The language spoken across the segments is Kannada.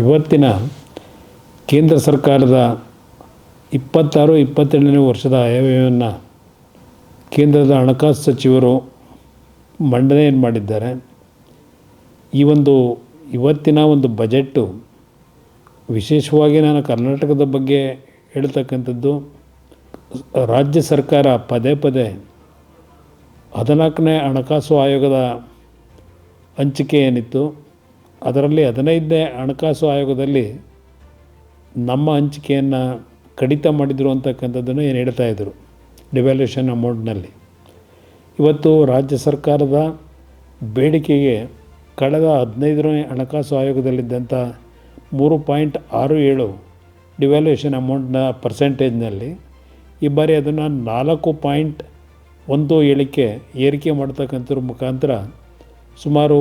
ಇವತ್ತಿನ ಕೇಂದ್ರ ಸರ್ಕಾರದ ಇಪ್ಪತ್ತಾರು ಇಪ್ಪತ್ತೆರಡನೇ ವರ್ಷದ ಆಯವ್ಯವನ್ನು ಕೇಂದ್ರದ ಹಣಕಾಸು ಸಚಿವರು ಮಂಡನೆಯನ್ನು ಮಾಡಿದ್ದಾರೆ? ಈ ಒಂದು ಇವತ್ತಿನ ಒಂದು ಬಜೆಟ್ಟು ವಿಶೇಷವಾಗಿ ನಾನು ಕರ್ನಾಟಕದ ಬಗ್ಗೆ ಹೇಳ್ತಕ್ಕಂಥದ್ದು, ರಾಜ್ಯ ಸರ್ಕಾರ ಪದೇ ಪದೇ ಹದಿನಾಲ್ಕನೇ ಹಣಕಾಸು ಆಯೋಗದ ಹಂಚಿಕೆ ಏನಿತ್ತು? ಅದರಲ್ಲಿ ಹದಿನೈದನೇ ಹಣಕಾಸು ಆಯೋಗದಲ್ಲಿ ನಮ್ಮ ಹಂಚಿಕೆಯನ್ನು ಕಡಿತ ಮಾಡಿದರು ಅಂತಕ್ಕಂಥದ್ದನ್ನು ಏನು ಹೇಳ್ತಾ ಇದ್ದರು ಡಿವ್ಯಾಲ್ಯೂಷನ್ ಅಮೌಂಟ್ನಲ್ಲಿ ಇವತ್ತು ರಾಜ್ಯ ಸರ್ಕಾರದ ಬೇಡಿಕೆಗೆ ಕಳೆದ ಹದಿನೈದನೇ ಹಣಕಾಸು ಆಯೋಗದಲ್ಲಿದ್ದಂಥ ಮೂರು ಪಾಯಿಂಟ್ ಆರು ಏಳು ಡಿವ್ಯಾಲ್ಯೂಷನ್ ಅಮೌಂಟ್ನ ಪರ್ಸೆಂಟೇಜ್ನಲ್ಲಿ ಈ ಬಾರಿ ಅದನ್ನು ನಾಲ್ಕು ಪಾಯಿಂಟ್ ಒಂದು ಏಳಿಕೆ ಏರಿಕೆ ಮಾಡ್ತಕ್ಕಂಥದ್ರ ಮುಖಾಂತರ ಸುಮಾರು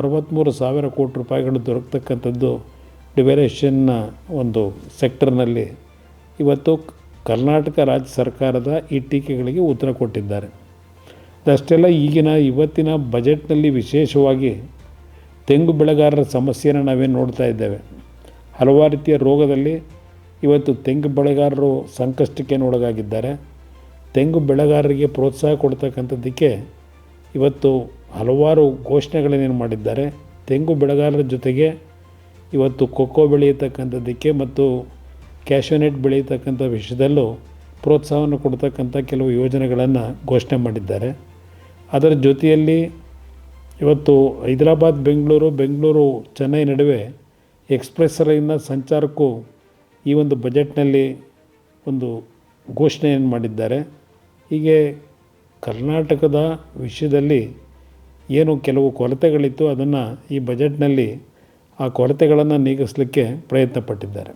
ಅರವತ್ತ್ಮೂರು ಸಾವಿರ ಕೋಟಿ ರೂಪಾಯಿಗಳು ದೊರಕತಕ್ಕಂಥದ್ದು ಡಿವೈರೇಷನ್ನ ಒಂದು ಸೆಕ್ಟರ್ನಲ್ಲಿ. ಇವತ್ತು ಕರ್ನಾಟಕ ರಾಜ್ಯ ಸರ್ಕಾರದ ಈ ಟೀಕೆಗಳಿಗೆ ಉತ್ತರ ಕೊಟ್ಟಿದ್ದಾರೆ. ಅಷ್ಟೆಲ್ಲ ಈಗಿನ ಇವತ್ತಿನ ಬಜೆಟ್ನಲ್ಲಿ ವಿಶೇಷವಾಗಿ ತೆಂಗು ಬೆಳೆಗಾರರ ಸಮಸ್ಯೆಯನ್ನು ನಾವೇನು ನೋಡ್ತಾ ಇದ್ದೇವೆ. ಹಲವಾರು ರೀತಿಯ ರೋಗದಲ್ಲಿ ಇವತ್ತು ತೆಂಗು ಬೆಳೆಗಾರರು ಸಂಕಷ್ಟಕ್ಕೆ ಒಳಗಾಗಿದ್ದಾರೆ. ತೆಂಗು ಬೆಳೆಗಾರರಿಗೆ ಪ್ರೋತ್ಸಾಹ ಕೊಡ್ತಕ್ಕಂಥದ್ದಕ್ಕೆ ಇವತ್ತು ಹಲವಾರು ಘೋಷಣೆಗಳನ್ನೇನು ಮಾಡಿದ್ದಾರೆ. ತೆಂಗು ಬೆಳೆಗಾರರ ಜೊತೆಗೆ ಇವತ್ತು ಖೋಖೋ ಬೆಳೆಯತಕ್ಕಂಥದ್ದಕ್ಕೆ ಮತ್ತು ಕ್ಯಾಶೋನೆಟ್ ಬೆಳೆಯತಕ್ಕಂಥ ವಿಷಯದಲ್ಲೂ ಪ್ರೋತ್ಸಾಹವನ್ನು ಕೊಡ್ತಕ್ಕಂಥ ಕೆಲವು ಯೋಜನೆಗಳನ್ನು ಘೋಷಣೆ ಮಾಡಿದ್ದಾರೆ. ಅದರ ಜೊತೆಯಲ್ಲಿ ಇವತ್ತು ಹೈದರಾಬಾದ್, ಬೆಂಗಳೂರು ಬೆಂಗಳೂರು, ಚೆನ್ನೈ ನಡುವೆ ಎಕ್ಸ್ಪ್ರೆಸ್ ರೈಲಿನ ಸಂಚಾರಕ್ಕೂ ಈ ಒಂದು ಬಜೆಟ್ನಲ್ಲಿ ಒಂದು ಘೋಷಣೆಯನ್ನು ಮಾಡಿದ್ದಾರೆ. ಹೀಗೆ ಕರ್ನಾಟಕದ ವಿಷಯದಲ್ಲಿ ಏನು ಕೆಲವು ಕೊರತೆಗಳಿತ್ತು ಅದನ್ನು ಈ ಬಜೆಟ್ನಲ್ಲಿ ಆ ಕೊರತೆಗಳನ್ನು ನೀಗಿಸಲಿಕ್ಕೆ ಪ್ರಯತ್ನ ಪಟ್ಟಿದ್ದಾರೆ